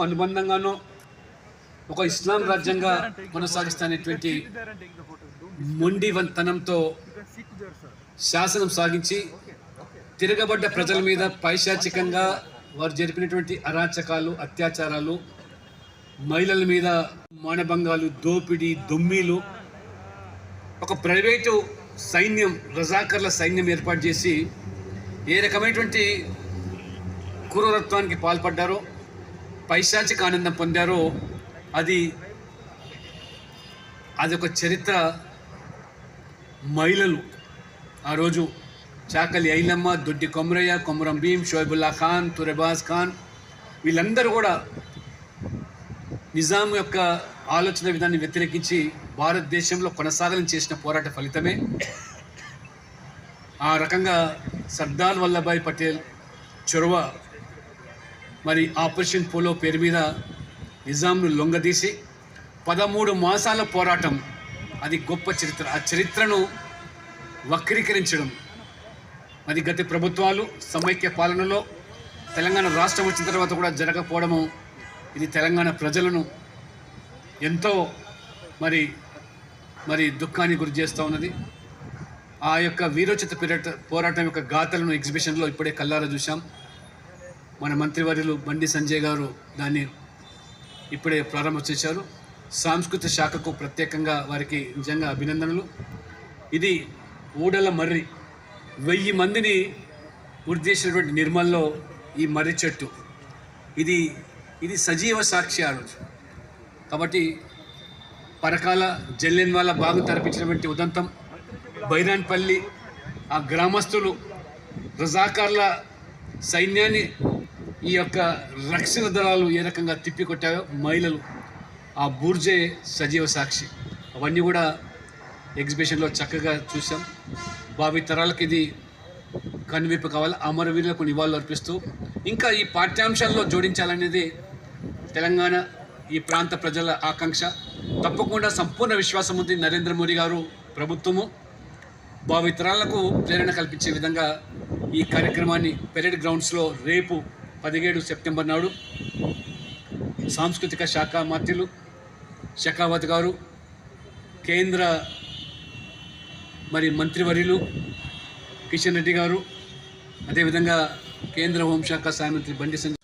అనుబంధంగానో ఒక ఇస్లాం రాజ్యంగా కొనసాగిస్తానేటువంటి మొండివంతనంతో శాసనం సాగించి తిరగబడ్డ ప్రజల మీద పైశాచికంగా వారు జరిపినటువంటి అరాచకాలు అత్యాచారాలు మహిళల మీద మానభంగాలు దోపిడీ దొమ్మీలు ఒక ప్రైవేటు సైన్యం రజాకర్ల సైన్యం ఏర్పాటు చేసి ఏ రకమైనటువంటి క్రూరత్వానికి పాల్పడ్డారో పైశాచిక ఆనందం పొందారో అది అదొక చరిత్ర మహిళలు. ఆ రోజు చాకలి ఐలమ్మ దొడ్డి కొమరయ్య కొమరం భీం షోయబుల్లా ఖాన్ తురెబాజ్ ఖాన్ వీళ్ళందరూ కూడా నిజాం యొక్క ఆలోచన విధాన్ని వ్యతిరేకించి భారతదేశంలో కొనసాగలం చేసిన పోరాట ఫలితమే. ఆ రకంగా సర్దార్ వల్లభాయ్ పటేల్ చొరవ మరి ఆపరేషన్ పోలో పేరు మీద నిజాంను లొంగదీసి పదమూడు మాసాల పోరాటం అది గొప్ప చరిత్ర. ఆ చరిత్రను వక్రీకరించడం. అది గత ప్రభుత్వాలు సమైక్య పాలనలో తెలంగాణ రాష్ట్రం వచ్చిన తర్వాత కూడా జరగకపోవడము ఇది తెలంగాణ ప్రజలను ఎంతో మరి మరి దుఃఖానికి గురి చేస్తూ ఉన్నది. ఆ యొక్క వీరోచిత పిరట పోరాటం యొక్క గాథలను ఎగ్జిబిషన్లో ఇప్పుడే కల్లారా చూసాం మన మంత్రివర్యులు బండి సంజయ్ గారు దాన్ని ఇప్పుడే ప్రారంభం చేశారు. సాంస్కృతిక శాఖకు ప్రత్యేకంగా వారికి నిజంగా అభినందనలు. ఇది ఊడల మర్రి. వెయ్యి మందిని వృద్ధి చేసినటువంటి నిర్మల్లో ఈ మర్రి చెట్టు. ఇది ఇది సజీవ సాక్షి ఆ రోజు. కాబట్టి పరకాల జల్లెన్ వాళ్ళ బాగు తరపించినటువంటి ఉదంతం బైరాన్పల్లి ఆ గ్రామస్తులు రజాకార్ల సైన్యాన్ని ఈ యొక్క రక్షణ దళాలు ఏ రకంగా తిప్పికొట్టాయో మహిళలు ఆ బూర్జే సజీవ సాక్షి. అవన్నీ కూడా ఎగ్జిబిషన్లో చక్కగా చూసాం భావి తరాలకు ఇది కనువిప్పు కావాలి అమరవీరులకు నివాళులు అర్పిస్తూ ఇంకా ఈ పాఠ్యాంశాల్లో జోడించాలనేది తెలంగాణ ఈ ప్రాంత ప్రజల ఆకాంక్ష. తప్పకుండా సంపూర్ణ విశ్వాసం ఉంది నరేంద్ర మోడీ గారు ప్రభుత్వము. భావితరాలకు ప్రేరణ కల్పించే విధంగా ఈ కార్యక్రమాన్ని పెరేడ్ గ్రౌండ్స్లో రేపు పదిహేడు సెప్టెంబర్ నాడు సాంస్కృతిక శాఖ మంత్రులు షెకావత్ గారు కేంద్ర మరి మంత్రివర్యులు కిషన్ రెడ్డి గారు అదేవిధంగా కేంద్ర హోంశాఖ సహాయ మంత్రి బండి సంజయ్